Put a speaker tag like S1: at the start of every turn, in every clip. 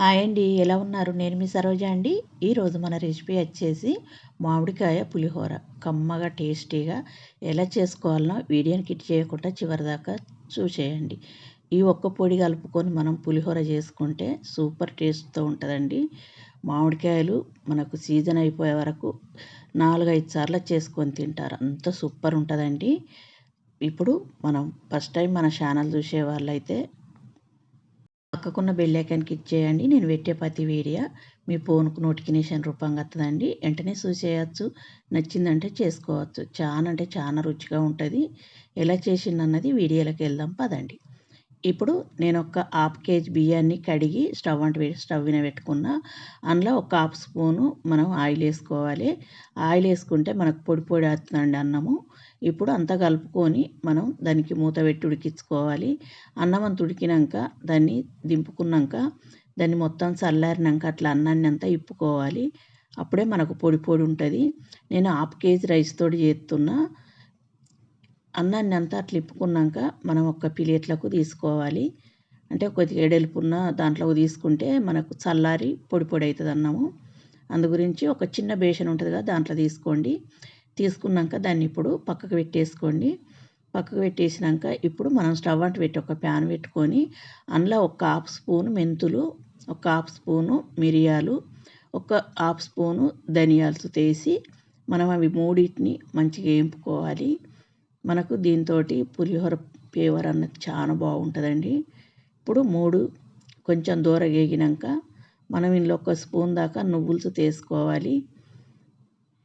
S1: Hi అండి ఎలా ఉన్నారు? నేను మీ సరోజ అండి. ఈరోజు మన రెసిపీ వచ్చేసి మామిడికాయ పులిహోర. కమ్మగా టేస్టీగా ఎలా చేసుకోవాలనో వీడియోని కిట్ చేయకుండా చివరిదాకా చూసేయండి. ఈ ఒక్క పొడి కలుపుకొని మనం పులిహోర చేసుకుంటే సూపర్ టేస్ట్తో ఉంటుందండి. మామిడికాయలు మనకు సీజన్ అయిపోయే వరకు నాలుగైదు సార్లు చేసుకొని తింటారు. అంత సూపర్ ఉంటుందండి. ఇప్పుడు మనం ఫస్ట్ టైం మన ఛానల్ చూసే వాళ్ళైతే పక్కకున్న బెల్లైకాన్కి ఇచ్చేయండి నేను పెట్టే ప్రతి వీడియో మీ ఫోన్కు నోటిఫికేషన్ రూపంగా వస్తుందండి. వెంటనే చూసేయచ్చు నచ్చిందంటే చేసుకోవచ్చు. చాలా అంటే చాలా రుచిగా ఉంటుంది. ఎలా చేసిందన్నది వీడియోలోకి వెళ్దాం. పదండి. ఇప్పుడు నేను ఒక హాఫ్ కేజీ బియ్యాన్ని కడిగి స్టవ్ అంటే స్టవ్ మీద పెట్టుకున్న. అందులో ఒక హాఫ్ స్పూను మనం ఆయిల్ వేసుకోవాలి. ఆయిల్ వేసుకుంటే మనకు పొడి పొడి వస్తుందండి అన్నము. ఇప్పుడు అంతా కలుపుకొని మనం దానికి మూత పెట్టి ఉడికించుకోవాలి. అన్నం అంత ఉడికినాక దాన్ని దింపుకున్నాక దాన్ని మొత్తం చల్లారినాక అట్లా అన్నాన్ని అంతా ఇప్పుకోవాలి. అప్పుడే మనకు పొడి పొడి ఉంటుంది. నేను హాఫ్ కేజీ రైస్ తోటి చేస్తున్నా. అన్నాన్ని అంతా అట్లా ఇప్పుకున్నాక మనం ఒక ప్లేట్లకు తీసుకోవాలి. అంటే కొద్దిగా ఎడల్పున్న దాంట్లోకి తీసుకుంటే మనకు చల్లారి పొడి పొడి అవుతుంది అన్నము. అందు గురించి ఒక చిన్న బేషన్ ఉంటుంది కదా దాంట్లో తీసుకోండి. తీసుకున్నాక దాన్ని ఇప్పుడు పక్కకు పెట్టేసుకోండి. పక్కకు పెట్టేసినాక ఇప్పుడు మనం స్టవ్ అంటు పెట్టి ఒక ప్యాన్ పెట్టుకొని అందులో ఒక హాఫ్ స్పూను మెంతులు ఒక హాఫ్ స్పూను మిరియాలు ఒక హాఫ్ స్పూను ధనియాలు తీసి మనం అవి మూడింటిని మంచిగా వేపుకోవాలి. మనకు దీంతో పులిహోర ఫ్లేవర్ అన్నది చాలా బాగుంటుందండి. ఇప్పుడు మూడు కొంచెం దూర వేగినాక మనం ఇందులో ఒక స్పూన్ దాకా నువ్వులు తీసుకోవాలి.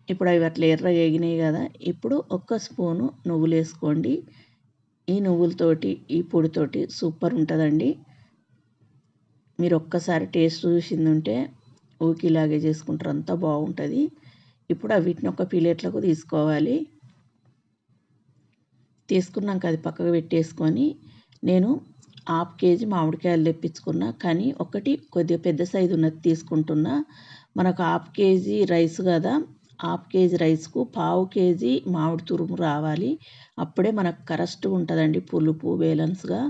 S1: ఇప్పుడు అవి అట్లా ఎర్ర వేగినాయి కదా ఇప్పుడు ఒక్క స్పూను నువ్వులు వేసుకోండి ఈ నువ్వులతోటి ఈ పొడితోటి సూపర్ ఉంటుందండి. మీరు ఒక్కసారి టేస్ట్ చూసింది ఉంటే ఊకిలాగే చేసుకుంటారు అంతా బాగుంటుంది. ఇప్పుడు వీటిని ఒక ప్లేట్లకు తీసుకోవాలి. తీసుకున్నాక అది పక్కకు పెట్టేసుకొని. నేను హాఫ్ కేజీ మామిడికాయలు తెప్పించుకున్నా కానీ ఒకటి కొద్దిగా పెద్ద సైజు ఉన్నది తీసుకుంటున్నా. మనకు హాఫ్ కేజీ రైస్ కదా హాఫ్ కేజీ రైస్కు పావు కేజీ మామిడి తురుము రావాలి. అప్పుడే మనకు కరెక్ట్గా ఉంటుందండి పులుపు బ్యాలెన్స్గా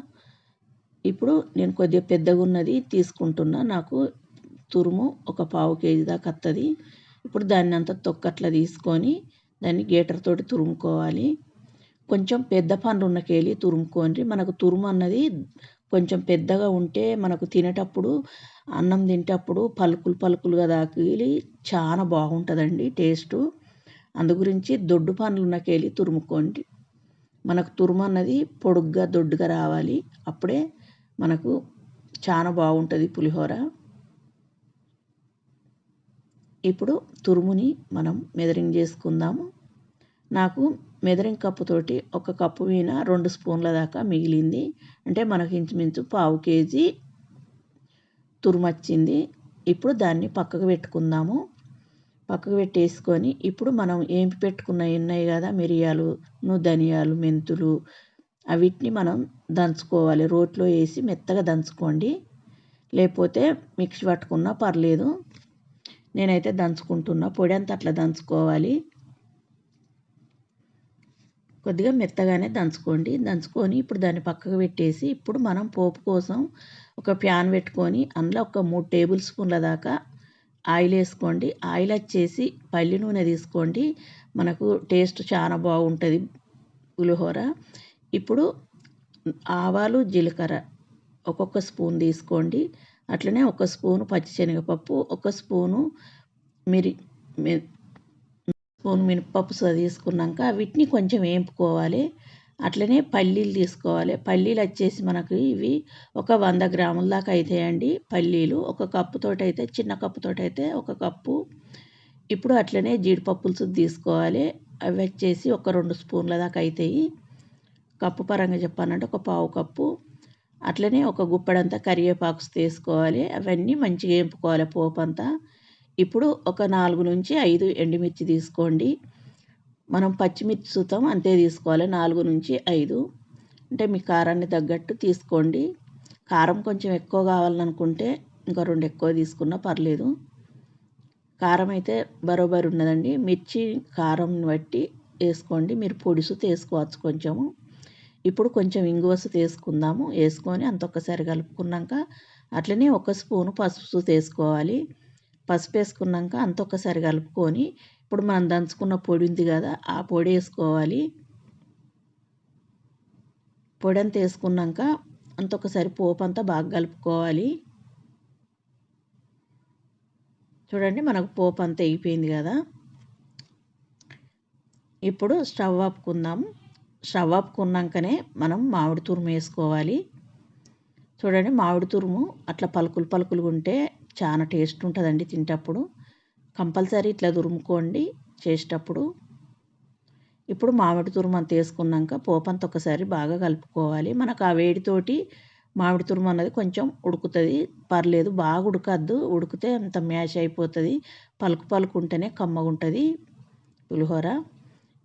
S1: ఇప్పుడు నేను కొద్దిగా పెద్దగా ఉన్నది తీసుకుంటున్నా నాకు తురుము ఒక పావు కేజీ దాకా వస్తుంది ఇప్పుడు దాన్ని అంతా తొక్కట్లా తీసుకొని దాన్ని గేటర్ తోటి తురుముకోవాలి. కొంచెం పెద్ద పండ్లు ఉన్న తురుముకోండి. మనకు తురుము అన్నది కొంచెం పెద్దగా ఉంటే మనకు తినేటప్పుడు అన్నం తింటప్పుడు పలుకులు పలుకులుగా తాకిలి చాలా బాగుంటుందండి టేస్టు. అందు గురించి దొడ్డు పండ్లు ఉన్నకెళ్ళి తురుముకోండి. మనకు తురుము అన్నది పొడుగ్గా దొడ్డుగా రావాలి. అప్పుడే మనకు చాలా బాగుంటుంది పులిహోర. ఇప్పుడు తురుముని మనం మెదరింగ్ చేసుకుందాము. నాకు మెదరింగ్ కప్పుతోటి ఒక కప్పు మీద రెండు స్పూన్ల దాకా మిగిలింది. అంటే మనకి ఇంచుమించు పావు కేజీ తురుమొచ్చింది. ఇప్పుడు దాన్ని పక్కకు పెట్టుకుందాము. పక్కకు పెట్టేసుకొని ఇప్పుడు మనం ఏంపి పెట్టుకున్నవి ఉన్నాయి కదా మిరియాలు ధనియాలు మెంతులు అవిటిని మనం దంచుకోవాలి. రోట్లో వేసి మెత్తగా దంచుకోండి. లేకపోతే మిక్సీ పట్టుకున్నా పర్లేదు. నేనైతే దంచుకుంటున్నా. పొడి అంతా అట్లా దంచుకోవాలి. కొద్దిగా మెత్తగానే దంచుకోండి. దంచుకొని ఇప్పుడు దాన్ని పక్కకు పెట్టేసి ఇప్పుడు మనం పోపు కోసం ఒక ప్యాన్ పెట్టుకొని అందులో ఒక మూడు టేబుల్ స్పూన్ల దాకా ఆయిల్ వేసుకోండి. ఆయిల్ వచ్చేసి పల్లి నూనె తీసుకోండి. మనకు టేస్ట్ చాలా బాగుంటుంది పులిహోర. ఇప్పుడు ఆవాలు జీలకర్ర ఒక్కొక్క స్పూన్ తీసుకోండి. అట్లనే ఒక స్పూను పచ్చిశనగపప్పు ఒక స్పూను మిరి స్పూన్ మినపప్పు తీసుకున్నాక వీటిని కొంచెం వేపుకోవాలి. అట్లనే పల్లీలు తీసుకోవాలి. పల్లీలు వచ్చేసి మనకు ఇవి ఒక వంద గ్రాముల దాకా అవుతాయండి పల్లీలు. ఒక కప్పుతోటి అయితే చిన్న కప్పుతోటి అయితే ఒక కప్పు. ఇప్పుడు అట్లనే జీడిపప్పులు తీసుకోవాలి. అవి వచ్చేసి ఒక రెండు స్పూన్ల దాకా అవుతాయి కప్పు పరంగా చెప్పానంటే ఒక పావు కప్పు. అట్లనే ఒక గుప్పెడంతా కరివేపాకు తీసుకోవాలి. అవన్నీ మంచిగా వేపుకోవాలి పోపు అంతా. ఇప్పుడు ఒక నాలుగు నుంచి ఐదు ఎండుమిర్చి తీసుకోండి. మనం పచ్చిమిర్చి సుతం అంతే తీసుకోవాలి. నాలుగు నుంచి ఐదు. అంటే మీ కారాన్ని తగ్గట్టు తీసుకోండి. కారం కొంచెం ఎక్కువ కావాలనుకుంటే ఇంకా రెండు ఎక్కువ తీసుకున్నా పర్లేదు. కారం అయితే బరోబరి ఉన్నదండి. మిర్చి కారం బట్టి వేసుకోండి. మీరు పొడిసు తీసుకోవచ్చు కొంచెము. ఇప్పుడు కొంచెం ఇంగువసు తీసుకుందాము. వేసుకొని అంత ఒక్కసారి కలుపుకున్నాక అట్లనే ఒక స్పూను పసుపు వేసుకోవాలి పసుపు వేసుకున్నాక అంత ఒక్కసారి కలుపుకొని ఇప్పుడు మనం దంచుకున్న పొడి ఉంది కదా ఆ పొడి వేసుకోవాలి. పొడి అంతా వేసుకున్నాక అంత ఒకసారి పోపు అంతా బాగా కలుపుకోవాలి. చూడండి మనకు పోపు అంతా అయిపోయింది కదా. ఇప్పుడు స్టవ్ ఆపుకుందాం. స్టవ్ ఆపుకున్నాకనే మనం మామిడి తురుము వేసుకోవాలి. చూడండి మామిడి తురుము అట్లా పలుకులు పలుకులుగా ఉంటే చాలా టేస్ట్ ఉంటుందండి తింటప్పుడు. కంపల్సరీ ఇట్లా తురుముకోండి చేసేటప్పుడు. ఇప్పుడు మామిడి తురుము అంత వేసుకున్నాక పోపు ఒకసారి బాగా కలుపుకోవాలి. మనకు ఆ వేడితోటి మామిడి తురుము అన్నది కొంచెం ఉడుకుతుంది. పర్లేదు బాగా ఉడకద్దు. ఉడికితే అంత మ్యాష్ అయిపోతుంది. పలుకు పలుకు ఉంటేనే కమ్మగా ఉంటుంది పులిహోర.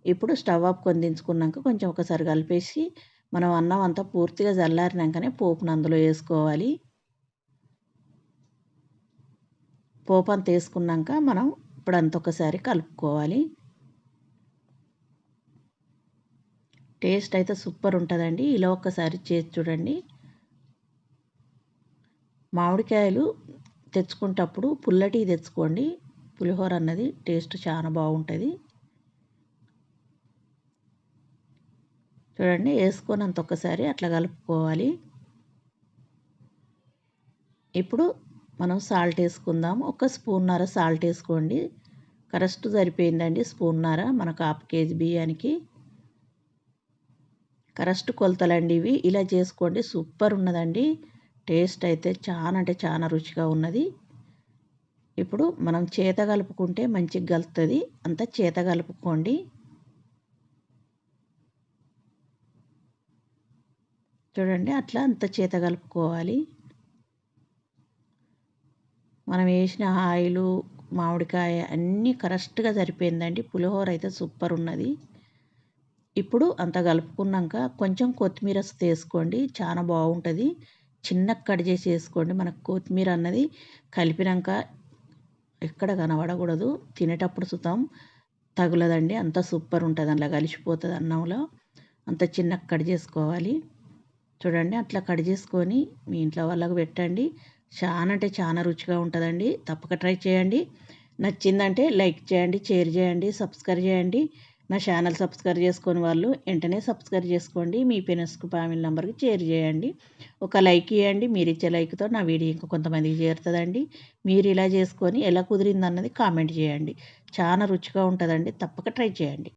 S1: ఇప్పుడు స్టవ్ ఆఫ్ కొందించుకున్నాక కొంచెం ఒకసారి కలిపేసి మనం అన్నం అంతా పూర్తిగా చల్లారినాకనే పోపును అందులో వేసుకోవాలి. పోపు అంత వేసుకున్నాక మనం ఇప్పుడు అంత ఒకసారి కలుపుకోవాలి. టేస్ట్ అయితే సూపర్ ఉంటుందండి. ఇలా ఒక్కసారి చేసి చూడండి. మామిడికాయలు తెచ్చుకుంటప్పుడు పుల్లటి తెచ్చుకోండి. పులిహోర అన్నది టేస్ట్ చాలా బాగుంటుంది. చూడండి వేసుకొని అంత ఒక్కసారి అట్లా కలుపుకోవాలి. ఇప్పుడు మనం సాల్ట్ వేసుకుందాం. ఒక స్పూన్నర సాల్ట్ వేసుకోండి. కరెక్ట్ సరిపోయిందండి స్పూన్నర మనకు హాఫ్ కేజీ బియ్యానికి. కరెక్ట్ కొలతలండి ఇవి. ఇలా చేసుకోండి. సూపర్ ఉన్నదండి. టేస్ట్ అయితే చాలా అంటే చాలా రుచిగా ఉన్నది. ఇప్పుడు మనం చేత కలుపుకుంటే మంచిగా కలుస్తుంది అంతా చేత కలుపుకోండి. చూడండి అట్లా అంత చేత కలుపుకోవాలి. మనం వేసిన ఆయిలు మామిడికాయ అన్నీ కరెక్ట్గా సరిపోయిందండి. పులిహోర అయితే సూపర్ ఉన్నది. ఇప్పుడు అంత కలుపుకున్నాక కొంచెం కొత్తిమీర వేసుకోండి. చాలా బాగుంటుంది. చిన్న కట్ చేసి వేసుకోండి. మనకు కొత్తిమీర అన్నది కలిపినాక ఎక్కడ కనబడకూడదు. తినేటప్పుడు సుతం తగులదండి. అంత సూపర్ ఉంటుంది. అందులో కలిసిపోతుంది అన్నంలో. అంత చిన్న కట్ చేసుకోవాలి. చూడండి. అట్లా కట్ చేసుకొని మీ ఇంట్లో వాళ్ళకు పెట్టండి. చాలా అంటే చాలా రుచిగా ఉంటుందండి. తప్పక ట్రై చేయండి. నచ్చిందంటే లైక్ చేయండి షేర్ చేయండి సబ్స్క్రైబ్ చేయండి. నా ఛానల్ సబ్స్క్రైబ్ చేసుకొని వాళ్ళు వెంటనే సబ్స్క్రైబ్ చేసుకోండి. మీ పెనస్కు ఫ్యామిలీ నెంబర్కి షేర్ చేయండి. ఒక లైక్ ఇవ్వండి మీరు ఇచ్చే లైక్తో నా వీడియో ఇంకా కొంతమందికి చేరుతుందండి. మీరు ఇలా చేసుకొని ఎలా కుదిరింది అన్నది కామెంట్ చేయండి. చాలా రుచిగా ఉంటుందండి. తప్పక ట్రై చేయండి.